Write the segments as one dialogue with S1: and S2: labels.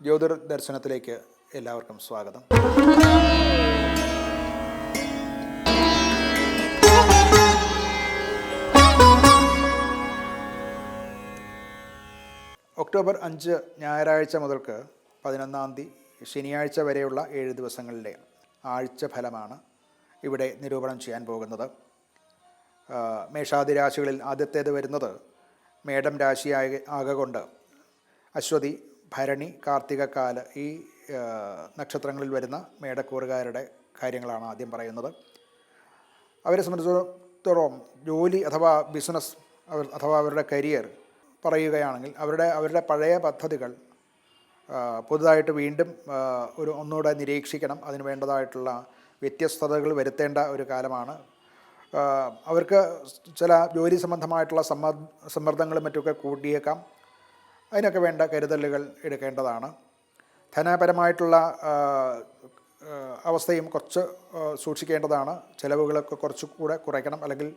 S1: ജ്യോതിർ ദർശനത്തിലേക്ക് എല്ലാവർക്കും സ്വാഗതം. ഒക്ടോബർ അഞ്ച് ഞായറാഴ്ച മുതൽക്ക് പതിനൊന്നാം തീയതി ശനിയാഴ്ച വരെയുള്ള ഏഴ് ദിവസങ്ങളിലെ ആഴ്ച ഫലമാണ് ഇവിടെ നിരൂപണം ചെയ്യാൻ പോകുന്നത്. മേഷാദി രാശികളിൽ ആദ്യത്തേത് വരുന്നത് മേടം രാശിയായ ആകൊണ്ട് അശ്വതി ഭരണി കാർത്തികക്കാൽ ഈ നക്ഷത്രങ്ങളിൽ വരുന്ന മേടക്കൂറുകാരുടെ കാര്യങ്ങളാണ് ആദ്യം പറയുന്നത്. അവരെ സംബന്ധിച്ചിടത്തോളം ജോലി അഥവാ ബിസിനസ് അവർ അഥവാ അവരുടെ കരിയർ പറയുകയാണെങ്കിൽ അവരുടെ അവരുടെ പഴയ പദ്ധതികൾ പുതുതായിട്ട് വീണ്ടും ഒരു ഒന്നുകൂടെ നിരീക്ഷിക്കണം. അതിന് വേണ്ടതായിട്ടുള്ള വ്യത്യസ്തതകൾ വരുത്തേണ്ട ഒരു കാലമാണ്. അവർക്ക് ചില ജോലി സംബന്ധമായിട്ടുള്ള സമ്മർ സമ്മർദ്ദങ്ങളും മറ്റുമൊക്കെ കൂടിയേക്കാം അതിനൊക്കെ വേണ്ട കരുതലുകൾ എടുക്കേണ്ടതാണ്. ധനപരമായിട്ടുള്ള അവസ്ഥയും കുറച്ച് സൂക്ഷിക്കേണ്ടതാണ്. ചിലവുകളൊക്കെ കുറച്ചുകൂടെ കുറയ്ക്കണം. അല്ലെങ്കിൽ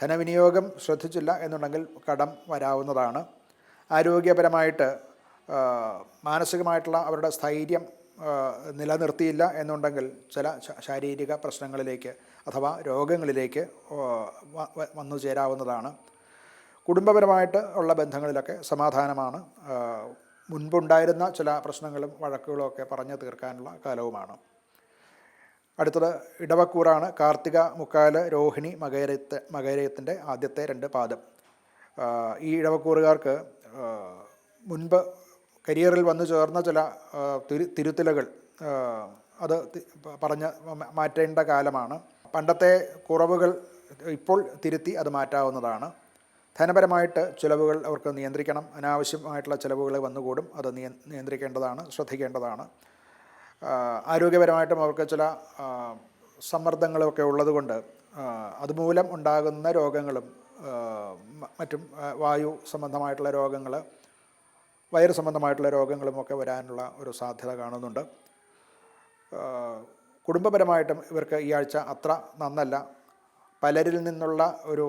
S1: ധനവിനിയോഗം ശ്രദ്ധിച്ചില്ല എന്നുണ്ടെങ്കിൽ കടം വരാവുന്നതാണ്. ആരോഗ്യപരമായിട്ട് മാനസികമായിട്ടുള്ള അവരുടെ സ്ഥൈര്യം നിലനിർത്തിയില്ല എന്നുണ്ടെങ്കിൽ ചില ശാരീരിക പ്രശ്നങ്ങളിലേക്ക് അഥവാ രോഗങ്ങളിലേക്ക് വന്നു ചേരാവുന്നതാണ്. കുടുംബപരമായിട്ട് ഉള്ള ബന്ധങ്ങളിലൊക്കെ സമാധാനമാണ്. മുൻപുണ്ടായിരുന്ന ചില പ്രശ്നങ്ങളും വഴക്കുകളും ഒക്കെ പറഞ്ഞു തീർക്കാനുള്ള കാലവുമാണ്. അടുത്തത് ഇടവക്കൂറാണ്. കാർത്തിക മുക്കാൽ രോഹിണി മകരത്ത് മകരത്തിന്റെ ആദ്യത്തെ രണ്ട് പാദം. ഈ ഇടവക്കൂറുകാർക്ക് മുൻപ് കരിയറിൽ വന്നു ചേർന്ന ചില തിരു അത് പറഞ്ഞ് മാറ്റേണ്ട കാലമാണ്. പണ്ടത്തെ കുറവുകൾ ഇപ്പോൾ തിരുത്തി അത് മാറ്റാവുന്നതാണ്. ധനപരമായിട്ട് ചിലവുകൾ അവർക്ക് നിയന്ത്രിക്കണം. അനാവശ്യമായിട്ടുള്ള ചിലവുകൾ വന്നുകൂടും. അത് നിയ നിയന്ത്രിക്കേണ്ടതാണ് ശ്രദ്ധിക്കേണ്ടതാണ്. ആരോഗ്യപരമായിട്ടും അവർക്ക് ചില സമ്മർദ്ദങ്ങളൊക്കെ ഉള്ളതുകൊണ്ട് അതുമൂലം ഉണ്ടാകുന്ന രോഗങ്ങളും മറ്റും വായു സംബന്ധമായിട്ടുള്ള രോഗങ്ങൾ വയറ് സംബന്ധമായിട്ടുള്ള രോഗങ്ങളുമൊക്കെ വരാനുള്ള ഒരു സാധ്യത കാണുന്നുണ്ട്. കുടുംബപരമായിട്ടും ഇവർക്ക് ഈ ആഴ്ച അത്ര നന്നല്ല. പലരിൽ നിന്നുള്ള ഒരു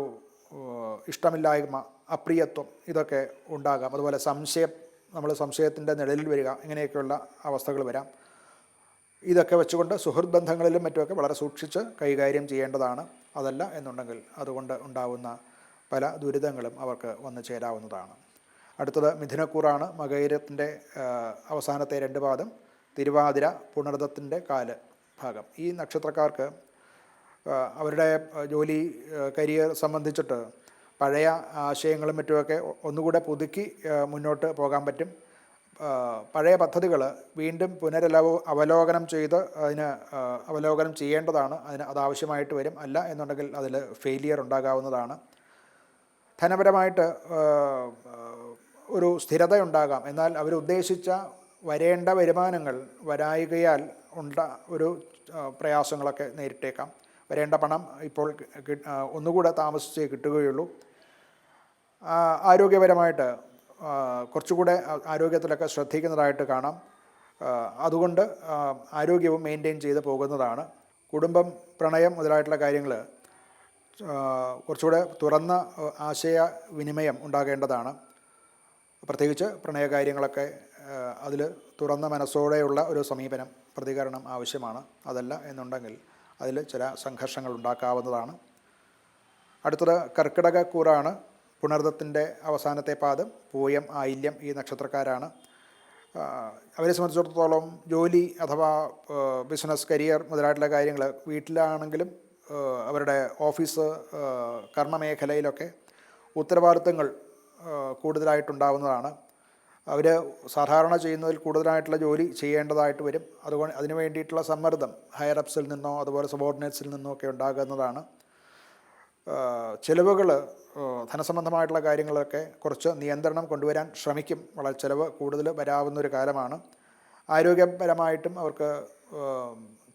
S1: ഇഷ്ടമില്ലായ്മ അപ്രിയത്വം ഇതൊക്കെ ഉണ്ടാകാം. അതുപോലെ സംശയം നമ്മൾ സംശയത്തിന്റെ നിഴലിൽ വരിക ഇങ്ങനെയൊക്കെയുള്ള അവസ്ഥകൾ വരാം. ഇതൊക്കെ വെച്ചുകൊണ്ട് സുഹൃത്ത് ബന്ധങ്ങളിലും മറ്റുമൊക്കെ വളരെ സൂക്ഷിച്ച് കൈകാര്യം ചെയ്യേണ്ടതാണ്. അതല്ല എന്നുണ്ടെങ്കിൽ അതുകൊണ്ട് ഉണ്ടാവുന്ന പല ദുരിതങ്ങളും അവർക്ക് വന്നു ചേരാവുന്നതാണ്. അടുത്തത് മിഥുനക്കൂറാണ് മകൈരത്തിന്റെ അവസാനത്തെ രണ്ട് പാദം തിരുവാതിര പുണർദത്തിന്റെ കാൽ ഭാഗം ഈ നക്ഷത്രക്കാർക്ക് അവരുടെ ജോലി കരിയർ സംബന്ധിച്ചിട്ട് പഴയ ആശയങ്ങളും മറ്റുമൊക്കെ ഒന്നുകൂടെ പുതുക്കി മുന്നോട്ട് പോകാൻ പറ്റും. പഴയ പദ്ധതികൾ വീണ്ടും പുനരലവ അവലോകനം ചെയ്ത് അതിന് അവലോകനം ചെയ്യേണ്ടതാണ്. അതിന് അതാവശ്യമായിട്ട് വരും. അല്ല എന്നുണ്ടെങ്കിൽ അതിൽ ഫെയിലിയർ ഉണ്ടാകാവുന്നതാണ്. ധനപരമായിട്ട് ഒരു സ്ഥിരത ഉണ്ടാകാം എന്നാൽ അവരുദ്ദേശിച്ച വരേണ്ട വരുമാനങ്ങൾ വരായികയാൽ ഉണ്ട ഒരു പ്രയാസങ്ങളൊക്കെ നേരിട്ടേക്കാം. വരേണ്ട പണം ഇപ്പോൾ ഒന്നുകൂടെ താമസിച്ചേ കിട്ടുകയുള്ളൂ. ആരോഗ്യപരമായിട്ട് കുറച്ചുകൂടെ ആരോഗ്യത്തിലൊക്കെ ശ്രദ്ധിക്കുന്നതായിട്ട് കാണാം. അതുകൊണ്ട് ആരോഗ്യവും മെയിന്റെയിൻ ചെയ്ത് പോകുന്നതാണ്. കുടുംബം പ്രണയം മുതലായിട്ടുള്ള കാര്യങ്ങൾ കുറച്ചുകൂടെ തുറന്ന ആശയ വിനിമയം ഉണ്ടാകേണ്ടതാണ്. പ്രത്യേകിച്ച് പ്രണയ കാര്യങ്ങളൊക്കെ അതിൽ തുറന്ന മനസ്സോടെയുള്ള ഒരു സമീപനം പ്രതികരണം ആവശ്യമാണ്. അതല്ല എന്നുണ്ടെങ്കിൽ അതിൽ ചില സംഘർഷങ്ങൾ ഉണ്ടാക്കാവുന്നതാണ്. അടുത്തത് കർക്കിടക കൂറാണ് പുണർദത്തിന്റെ അവസാനത്തെ പാദം പൂയം ആയില്യം ഈ നക്ഷത്രക്കാരാണ്. അവരെ സംബന്ധിച്ചിടത്തോളം ജോലി അഥവാ ബിസിനസ് കരിയർ മുതലായിട്ടുള്ള കാര്യങ്ങൾ വീട്ടിലാണെങ്കിലും അവരുടെ ഓഫീസ് കർമ്മമേഖലയിലൊക്കെ ഉത്തരവാദിത്തങ്ങൾ കൂടുതലായിട്ടുണ്ടാവുന്നതാണ്. അവർ സാധാരണ ചെയ്യുന്നതിൽ കൂടുതലായിട്ടുള്ള ജോലി ചെയ്യേണ്ടതായിട്ട് വരും. അതുകൊണ്ട് അതിന് വേണ്ടിയിട്ടുള്ള സമ്മർദ്ദം ഹയർ അപ്സിൽ നിന്നോ അതുപോലെ സബോർഡിനേറ്റ്സിൽ നിന്നോ ഒക്കെ ഉണ്ടാകുന്നതാണ്. ചിലവുകൾ ധനസംബന്ധമായിട്ടുള്ള കാര്യങ്ങളൊക്കെ കുറച്ച് നിയന്ത്രണം കൊണ്ടുവരാൻ ശ്രമിക്കും. വളരെ ചിലവ് കൂടുതൽ വരാവുന്നൊരു കാലമാണ്. ആരോഗ്യപരമായിട്ടും അവർക്ക്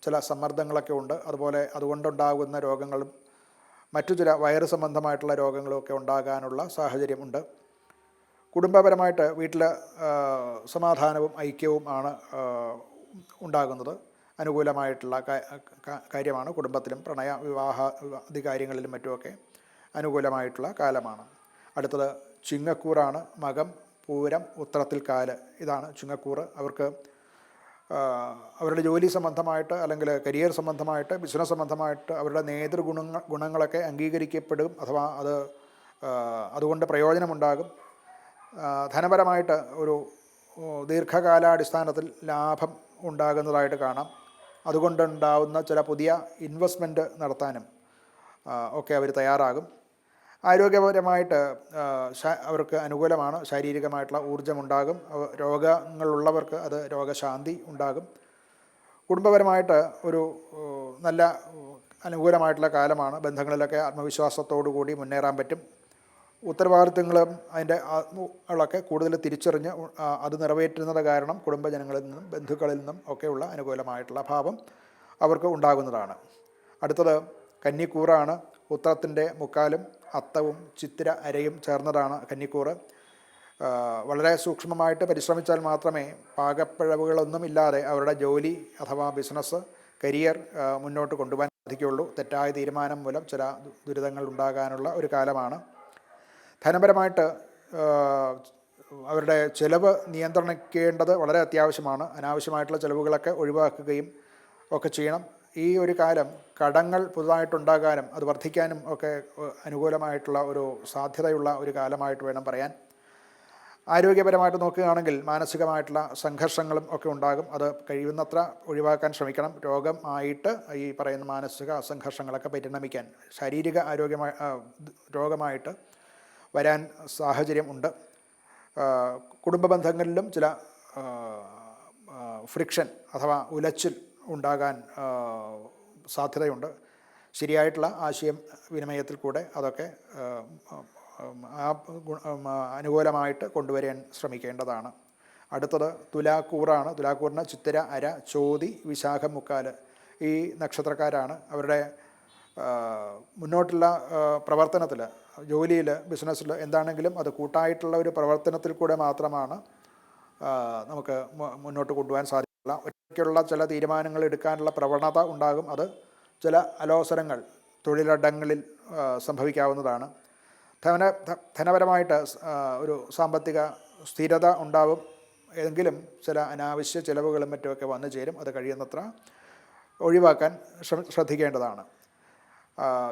S1: ചില സമ്മർദ്ദങ്ങളൊക്കെ ഉണ്ട്. അതുപോലെ അതുകൊണ്ടുണ്ടാകുന്ന രോഗങ്ങളും മറ്റു ചില വയറ് സംബന്ധമായിട്ടുള്ള രോഗങ്ങളും ഒക്കെ ഉണ്ടാകാനുള്ള സാഹചര്യമുണ്ട് കുടുംബപരമായിട്ട് വീട്ടിൽ സമാധാനവും ഐക്യവും ആണ് ഉണ്ടാകുന്നത്. അനുകൂലമായിട്ടുള്ള കാര്യമാണ് കുടുംബത്തിലും പ്രണയ വിവാഹ അധികാര്യങ്ങളിലും മറ്റുമൊക്കെ അനുകൂലമായിട്ടുള്ള കാലമാണ്. അടുത്തത് ചിങ്ങക്കൂറാണ് മകം പൂരം ഉത്രത്തിൽ കാൽ. ഇതാണ് ചുങ്ങക്കൂറ്. അവർക്ക് അവരുടെ ജോലി സംബന്ധമായിട്ട് അല്ലെങ്കിൽ കരിയർ സംബന്ധമായിട്ട് ബിസിനസ് സംബന്ധമായിട്ട് അവരുടെ നേതൃഗുണങ്ങൾ ഗുണങ്ങളൊക്കെ അംഗീകരിക്കപ്പെടും. അഥവാ അത് അതുകൊണ്ട് പ്രയോജനമുണ്ടാകും. ധനപരമായിട്ട് ഒരു ദീർഘകാലാടിസ്ഥാനത്തിൽ ലാഭം ഉണ്ടാകുന്നതായിട്ട് കാണാം. അതുകൊണ്ടുണ്ടാവുന്ന ചില പുതിയ ഇൻവെസ്റ്റ്മെന്റ് നടത്താനും ഒക്കെ അവർ തയ്യാറാകും. ആരോഗ്യപരമായിട്ട് അവർക്ക് അനുകൂലമാണ്. ശാരീരികമായിട്ടുള്ള ഊർജമുണ്ടാകും. രോഗങ്ങളുള്ളവർക്ക് അത് രോഗശാന്തി ഉണ്ടാകും. കുടുംബപരമായിട്ട് ഒരു നല്ല അനുകൂലമായിട്ടുള്ള കാലമാണ്. ബന്ധങ്ങളിലൊക്കെ ആത്മവിശ്വാസത്തോടു കൂടി മുന്നേറാൻ പറ്റും. ഉത്തരവാദിത്തങ്ങളും അതിന്റെ ഉള്ളൊക്കെ കൂടുതൽ തിരിച്ചറിഞ്ഞ് അത് നിറവേറ്റുന്നത് കാരണം കുടുംബജനങ്ങളിൽ നിന്നും ബന്ധുക്കളിൽ നിന്നും ഒക്കെയുള്ള അനുകൂലമായിട്ടുള്ള ഭാവം അവർക്ക് ഉണ്ടാകുന്നതാണ്. അടുത്തത് കന്നിക്കൂറാണ് ഉത്രത്തിന്റെ മുക്കാലും അത്തവും ചിത്തിര അരയും ചേർന്നതാണ് കന്നിക്കൂറ്. വളരെ സൂക്ഷ്മമായിട്ട് പരിശ്രമിച്ചാൽ മാത്രമേ പാകപ്പിഴവുകളൊന്നും ഇല്ലാതെ അവരുടെ ജോലി അഥവാ ബിസിനസ് കരിയർ മുന്നോട്ട് കൊണ്ടുപോകാൻ സാധിക്കുകയുള്ളൂ. തെറ്റായ തീരുമാനം മൂലം ചില ദുരിതങ്ങൾ ഉണ്ടാകാനുള്ള ഒരു കാലമാണ്. ധനപരമായിട്ട് അവരുടെ ചിലവ് നിയന്ത്രിക്കേണ്ടത് വളരെ അത്യാവശ്യമാണ്. അനാവശ്യമായിട്ടുള്ള ചിലവുകളൊക്കെ ഒഴിവാക്കുകയും ഒക്കെ ചെയ്യണം. ഈ ഒരു കാലം കടങ്ങൾ പുതുതായിട്ടുണ്ടാകാനും അത് വർദ്ധിക്കാനും ഒക്കെ അനുകൂലമായിട്ടുള്ള ഒരു സാധ്യതയുള്ള ഒരു കാലമായിട്ട് വേണം പറയാൻ. ആരോഗ്യപരമായിട്ട് നോക്കുകയാണെങ്കിൽ മാനസികമായിട്ടുള്ള സംഘർഷങ്ങളും ഒക്കെ ഉണ്ടാകും. അത് കഴിയുന്നത്ര ഒഴിവാക്കാൻ ശ്രമിക്കണം. രോഗം ആയിട്ട് ഈ പറയുന്ന മാനസിക സംഘർഷങ്ങളൊക്കെ പരിണമിക്കാൻ. ശാരീരിക ആരോഗ്യമായി രോഗമായിട്ട് വരാൻ സാഹചര്യം ഉണ്ട്. കുടുംബ ബന്ധങ്ങളിലും ചില ഫ്രിക്ഷൻ അഥവാ ഉലച്ചിൽ ഉണ്ടാകാൻ സാധ്യതയുണ്ട്. ശരിയായിട്ടുള്ള ആശയം വിനിമയത്തിൽ കൂടെ അതൊക്കെ ആ, അനുകൂലമായിട്ട് കൊണ്ടുവരാൻ ശ്രമിക്കേണ്ടതാണ്. അടുത്തത് തുലാക്കൂറാണ്. തുലാക്കൂറിന് ചിത്തിര അര ചോതി വിശാഖം മുക്കാൽ ഈ നക്ഷത്രക്കാരാണ്. അവരുടെ മുന്നോട്ടുള്ള പ്രവർത്തനത്തിൽ ജോലിയിൽ ബിസിനസ്സിൽ എന്താണെങ്കിലും അത് കൂട്ടായിട്ടുള്ള ഒരു പ്രവർത്തനത്തിൽ കൂടെ മാത്രമാണ് നമുക്ക് മുന്നോട്ട് കൊണ്ടുപോകാൻ സാധിക്കില്ല ഒറ്റയ്ക്കുള്ള ചില തീരുമാനങ്ങൾ എടുക്കാനുള്ള പ്രവണത ഉണ്ടാകും. അത് ചില അലോസരങ്ങൾ തൊഴിലിടങ്ങളിൽ സംഭവിക്കാവുന്നതാണ്. ധന ധനപരമായിട്ട് ഒരു സാമ്പത്തിക സ്ഥിരത ഉണ്ടാവും. എങ്കിലും ചില അനാവശ്യ ചിലവുകളും മറ്റുമൊക്കെ വന്നു ചേരും. അത് കഴിയുന്നത്ര ഒഴിവാക്കാൻ ശ്രദ്ധിക്കേണ്ടതാണ്.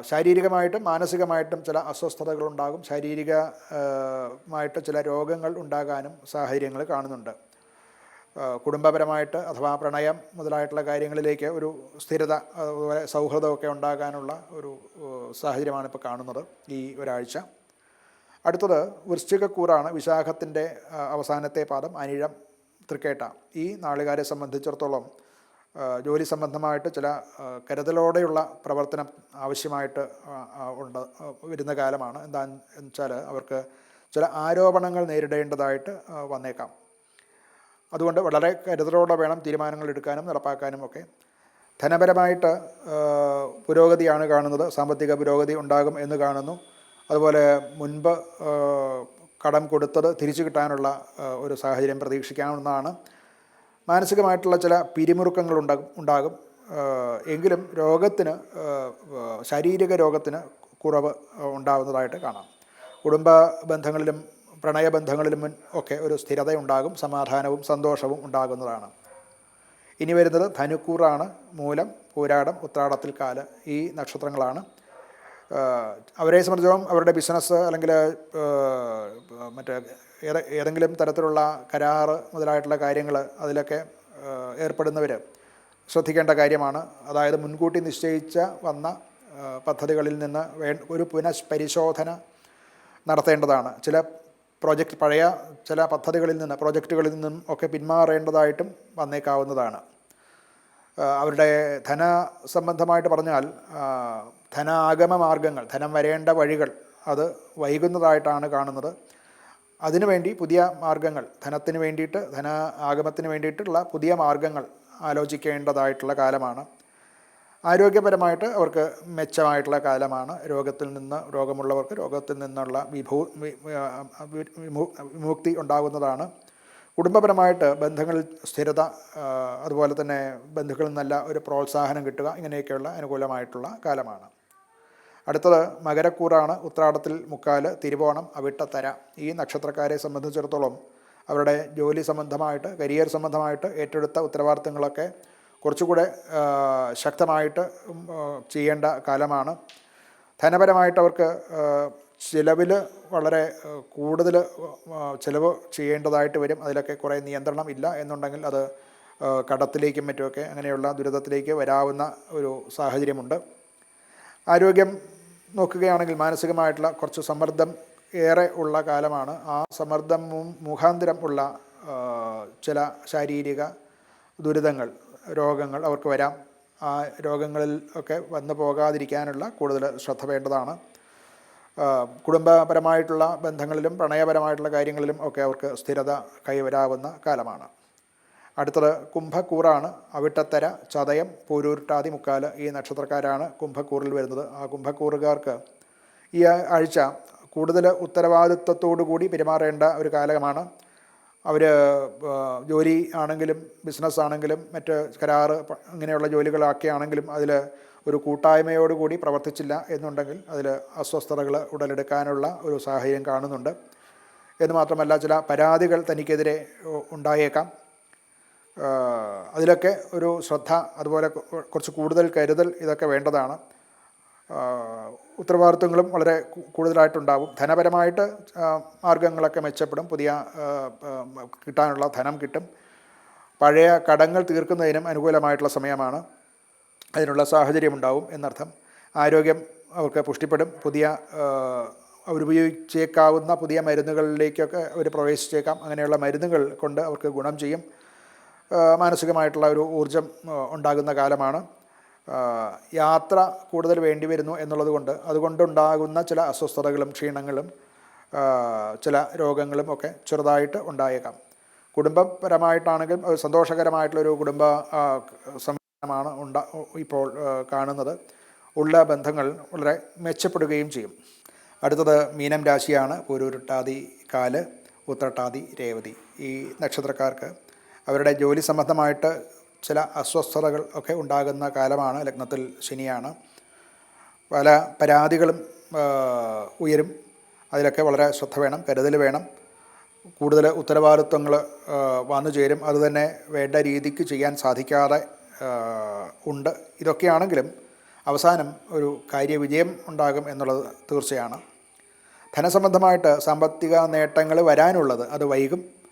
S1: ശാരീരികമായിട്ടും മാനസികമായിട്ടും ചില അസ്വസ്ഥതകളുണ്ടാകും. ശാരീരികമായിട്ട് ചില രോഗങ്ങൾ ഉണ്ടാകാനും സാഹചര്യങ്ങൾ കാണുന്നുണ്ട്. കുടുംബപരമായിട്ട് അഥവാ പ്രണയം മുതലായിട്ടുള്ള കാര്യങ്ങളിലേക്ക് ഒരു സ്ഥിരത അതുപോലെ സൗഹൃദമൊക്കെ ഉണ്ടാകാനുള്ള ഒരു സാഹചര്യമാണ് ഇപ്പോൾ കാണുന്നത് ഈ ഒരാഴ്ച. അടുത്തത് വൃശ്ചികക്കൂറാണ് വിശാഖത്തിന്റെ അവസാനത്തെ പാദം അനിഴം തൃക്കേട്ട. ഈ നാളികാരെ സംബന്ധിച്ചിടത്തോളം ജോലി സംബന്ധമായിട്ട് ചില കരുതലോടെയുള്ള പ്രവർത്തനം ആവശ്യമായിട്ട് ഉണ്ട് വരുന്ന കാലമാണ്. എന്താണെന്ന് വെച്ചാൽ അവർക്ക് ചില ആരോപണങ്ങൾ നേരിടേണ്ടതായിട്ട് വന്നേക്കാം. അതുകൊണ്ട് വളരെ കരുതലോടെ വേണം തീരുമാനങ്ങൾ എടുക്കാനും നടപ്പാക്കാനും ഒക്കെ. ധനപരമായിട്ട് പുരോഗതിയാണ് കാണുന്നത്. സാമ്പത്തിക പുരോഗതി ഉണ്ടാകും എന്ന് കാണുന്നു. അതുപോലെ മുൻപ് കടം കൊടുത്തത് തിരിച്ചു കിട്ടാനുള്ള ഒരു സാഹചര്യം പ്രതീക്ഷിക്കാവുന്നതാണ്. മാനസികമായിട്ടുള്ള ചില പിരിമുറുക്കങ്ങൾ ഉണ്ടാകും. ഉണ്ടാകും എങ്കിലും രോഗത്തിന് ശാരീരിക രോഗത്തിന് കുറവ് ഉണ്ടാകുന്നതായിട്ട് കാണാം. കുടുംബ ബന്ധങ്ങളിലും പ്രണയബന്ധങ്ങളിലും ഒക്കെ ഒരു സ്ഥിരതയുണ്ടാകും സമാധാനവും സന്തോഷവും ഉണ്ടാകുന്നതാണ്. ഇനി വരുന്നത് ധനുക്കൂറാണ് മൂലം പൂരാടം ഉത്രാടത്തിൽ കാൽ ഈ നക്ഷത്രങ്ങളാണ്. അവരെ സംബന്ധിച്ചിടത്തോളം അവരുടെ ബിസിനസ് അല്ലെങ്കിൽ മറ്റേ ഏതെങ്കിലും തരത്തിലുള്ള കരാർ മുതലായിട്ടുള്ള കാര്യങ്ങൾ അതിലൊക്കെ ഏർപ്പെടുന്നവർ ശ്രദ്ധിക്കേണ്ട കാര്യമാണ്. അതായത് മുൻകൂട്ടി നിശ്ചയിച്ച വന്ന പദ്ധതികളിൽ നിന്ന് വേ ഒരു പുനഃപരിശോധന നടത്തേണ്ടതാണ്. ചില പ്രോജക്റ്റ് പഴയ ചില പദ്ധതികളിൽ നിന്ന് പ്രോജക്റ്റുകളിൽ നിന്നും ഒക്കെ പിന്മാറേണ്ടതായിട്ടും വന്നേക്കാവുന്നതാണ്. അവരുടെ ധന സംബന്ധമായിട്ട് പറഞ്ഞാൽ ധനാഗമ മാർഗങ്ങൾ ധനം വരേണ്ട വഴികൾ അത് വൈകുന്നതായിട്ടാണ് കാണുന്നത്. അതിനുവേണ്ടി പുതിയ മാർഗങ്ങൾ ധനത്തിന് വേണ്ടിയിട്ട് ധന ആഗമത്തിന് വേണ്ടിയിട്ടുള്ള പുതിയ മാർഗങ്ങൾ ആലോചിക്കേണ്ടതായിട്ടുള്ള കാലമാണ്. ആരോഗ്യപരമായിട്ട് അവർക്ക് മെച്ചമായിട്ടുള്ള കാലമാണ്. രോഗത്തിൽ നിന്ന് രോഗമുള്ളവർക്ക് രോഗത്തിൽ നിന്നുള്ള വിഭൂ വിമുക്തി ഉണ്ടാകുന്നതാണ്. കുടുംബപരമായിട്ട് ബന്ധങ്ങളിൽ സ്ഥിരത അതുപോലെ തന്നെ ബന്ധുക്കളിൽ നല്ല ഒരു പ്രോത്സാഹനം കിട്ടുക ഇങ്ങനെയൊക്കെയുള്ള അനുകൂലമായിട്ടുള്ള കാലമാണ്. അടുത്തത് മകരക്കൂറാണ്. ഉത്രാടത്തിൽ മുക്കാൽ തിരുവോണം അവിട്ടത്തര. ഈ നക്ഷത്രക്കാരെ സംബന്ധിച്ചിടത്തോളം അവരുടെ ജോലി സംബന്ധമായിട്ട് കരിയർ സംബന്ധമായിട്ട് ഏറ്റെടുത്ത ഉത്തരവാദിത്തങ്ങളൊക്കെ കുറച്ചുകൂടെ ശക്തമായിട്ട് ചെയ്യേണ്ട കാലമാണ്. ധനപരമായിട്ട് അവർക്ക് ചിലവിൽ വളരെ കൂടുതൽ ചിലവ് ചെയ്യേണ്ടതായിട്ട് വരും. അതിലൊക്കെ കുറേ നിയന്ത്രണം ഇല്ല എന്നുണ്ടെങ്കിൽ അത് കടത്തിലേക്കും മറ്റുമൊക്കെ അങ്ങനെയുള്ള ദുരിതത്തിലേക്ക് വരാവുന്ന ഒരു സാഹചര്യമുണ്ട്. ആരോഗ്യം നോക്കുകയാണെങ്കിൽ മാനസികമായിട്ടുള്ള കുറച്ച് സമ്മർദ്ദം ഏറെ ഉള്ള കാലമാണ്. ആ സമ്മർദ്ദം മുഖാന്തരം ഉള്ള ചില ശാരീരിക ദുരിതങ്ങൾ രോഗങ്ങൾ അവർക്ക് വരാം. ആ രോഗങ്ങളിൽ ഒക്കെ വന്നു പോകാതിരിക്കാനുള്ള കൂടുതൽ ശ്രദ്ധ വേണ്ടതാണ്. കുടുംബപരമായിട്ടുള്ള ബന്ധങ്ങളിലും പ്രണയപരമായിട്ടുള്ള കാര്യങ്ങളിലും ഒക്കെ അവർക്ക് സ്ഥിരത കൈവരാവുന്ന കാലമാണ്. അടുത്തത് കുംഭക്കൂറാണ്. അവിട്ടത്തര ചതയം പൂരൂരുട്ടാതി മുക്കാൽ ഈ നക്ഷത്രക്കാരാണ് കുംഭക്കൂറിൽ വരുന്നത്. ആ കുംഭക്കൂറുകാർക്ക് ഈ ആഴ്ച കൂടുതൽ ഉത്തരവാദിത്വത്തോടു കൂടി പെരുമാറേണ്ട ഒരു കാലമാണ്. അവർ ജോലി ആണെങ്കിലും ബിസിനസ് ആണെങ്കിലും മറ്റ് കരാറ് ഇങ്ങനെയുള്ള ജോലികളൊക്കെ ആണെങ്കിലും അതിൽ ഒരു കൂട്ടായ്മയോടുകൂടി പ്രവർത്തിച്ചില്ല എന്നുണ്ടെങ്കിൽ അതിൽ അസ്വസ്ഥതകൾ ഉടലെടുക്കാനുള്ള ഒരു സാഹചര്യം കാണുന്നുണ്ട്. എന്ന് മാത്രമല്ല ചില പരാതികൾ തനിക്കെതിരെ ഉണ്ടായേക്കാം. അതിലൊക്കെ ഒരു ശ്രദ്ധ അതുപോലെ കുറച്ച് കൂടുതൽ കരുതൽ ഇതൊക്കെ വേണ്ടതാണ്. ഉത്തരവാദിത്വങ്ങളും വളരെ കൂടുതലായിട്ടുണ്ടാവും. ധനപരമായിട്ട് മാർഗങ്ങളൊക്കെ മെച്ചപ്പെടും. പുതിയ കിട്ടാനുള്ള ധനം കിട്ടും. പഴയ കടങ്ങൾ തീർക്കുന്നതിനും അനുകൂലമായിട്ടുള്ള സമയമാണ്. അതിനുള്ള സാഹചര്യം ഉണ്ടാവും എന്നർത്ഥം. ആരോഗ്യം അവർക്ക് പുഷ്ടിപ്പെടും. പുതിയ അവരുപയോഗിച്ചേക്കാവുന്ന പുതിയ മരുന്നുകളിലേക്കൊക്കെ അവർ പ്രവേശിച്ചേക്കാം. അങ്ങനെയുള്ള മരുന്നുകൾ കൊണ്ട് അവർക്ക് ഗുണം ചെയ്യും. മാനസികമായിട്ടുള്ള ഒരു ഊർജം ഉണ്ടാകുന്ന കാലമാണ്. യാത്ര കൂടുതൽ വേണ്ടി വരുന്നു എന്നുള്ളത് കൊണ്ട് അതുകൊണ്ടുണ്ടാകുന്ന ചില അസ്വസ്ഥതകളും ക്ഷീണങ്ങളും ചില രോഗങ്ങളും ഒക്കെ ചെറുതായിട്ട് ഉണ്ടായേക്കാം. കുടുംബപരമായിട്ടാണെങ്കിലും സന്തോഷകരമായിട്ടുള്ളൊരു കുടുംബ സംവിധാനമാണ് ഉണ്ടാ ഇപ്പോൾ കാണുന്നത്. ഉള്ള ബന്ധങ്ങൾ വളരെ മെച്ചപ്പെടുകയും ചെയ്യും. അടുത്തത് മീനം രാശിയാണ്. പൂരുരുട്ടാതി കാൽ ഉത്രട്ടാതി രേവതി. ഈ നക്ഷത്രക്കാർക്ക് അവരുടെ ജോലി സംബന്ധമായിട്ട് ചില അസ്വസ്ഥതകൾ ഒക്കെ ഉണ്ടാകുന്ന കാലമാണ് ലഗ്നത്തിൽ ശനിയാണ്. പല പരാതികളും ഉയരും. അതിലൊക്കെ വളരെ ശ്രദ്ധ വേണം കരുതൽ വേണം. കൂടുതൽ ഉത്തരവാദിത്വങ്ങൾ വന്നു ചേരും. അതുതന്നെ വേണ്ട രീതിക്ക് ചെയ്യാൻ സാധിക്കാതെ ഉണ്ട്. ഇതൊക്കെയാണെങ്കിലും അവസാനം ഒരു കാര്യവിജയം ഉണ്ടാകും എന്നുള്ളത് തീർച്ചയാണ്. ധനസംബന്ധമായിട്ട് സാമ്പത്തിക നേട്ടങ്ങൾ വരാനുള്ളത് അത് വൈകും.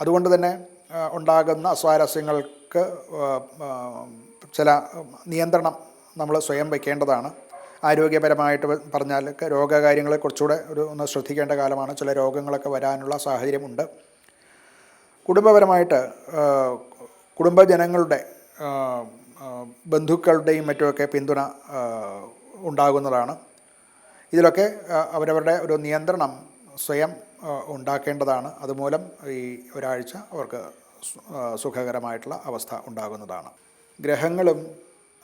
S1: അതുകൊണ്ട് തന്നെ ഉണ്ടാകുന്ന അസ്വാരസ്യങ്ങൾക്ക് ചില നിയന്ത്രണം നമ്മൾ സ്വയം വയ്ക്കേണ്ടതാണ് ആരോഗ്യപരമായിട്ട് പറഞ്ഞാൽ രോഗകാര്യങ്ങളെ കുറച്ചുകൂടെ ഒരു ഒന്ന് ശ്രദ്ധിക്കേണ്ട കാലമാണ്. ചില രോഗങ്ങളൊക്കെ വരാനുള്ള സാഹചര്യമുണ്ട്. കുടുംബപരമായിട്ട് കുടുംബജനങ്ങളുടെ ബന്ധുക്കളുടെയും മറ്റുമൊക്കെ പിന്തുണ ഉണ്ടാകുന്നതാണ്. ഇതിലൊക്കെ അവരവരുടെ ഒരു നിയന്ത്രണം സ്വയം ഉണ്ടാക്കേണ്ടതാണ്. അതുമൂലം ഈ ഒരാഴ്ച അവർക്ക് സുഖകരമായിട്ടുള്ള അവസ്ഥ ഉണ്ടാകുന്നതാണ്. ഗ്രഹങ്ങളും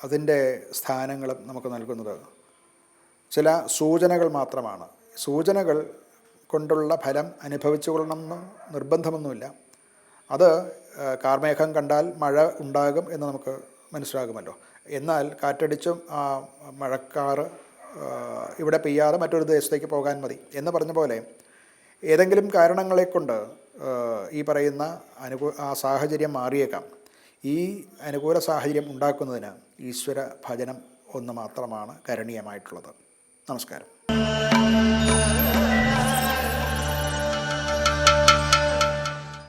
S1: അതിന്റെ സ്ഥാനങ്ങളും നമുക്ക് നൽകുന്നത് ചില സൂചനകൾ മാത്രമാണ്. സൂചനകൾ കൊണ്ടുള്ള ഫലം അനുഭവിച്ചു കൊള്ളണമെന്ന് നിർബന്ധമൊന്നുമില്ല. അത് കാർമേഘം കണ്ടാൽ മഴ ഉണ്ടാകും എന്ന് നമുക്ക് മനസ്സിലാകുമല്ലോ. എന്നാൽ കാറ്റടിച്ചും ആ മഴക്കാറ് ഇവിടെ പെയ്യാതെ മറ്റൊരു ദേശത്തേക്ക് പോകാൻ മതി എന്ന് പറഞ്ഞ പോലെ ഏതെങ്കിലും കാരണങ്ങളെക്കൊണ്ട് ഈ പറയുന്ന അനുകൂ ആ സാഹചര്യം മാറിയേക്കാം. ഈ അനുകൂല സാഹചര്യം ഉണ്ടാക്കുന്നതിന് ഈശ്വര ഭജനം ഒന്ന് മാത്രമാണ് കരണീയമായിട്ടുള്ളത്. നമസ്കാരം.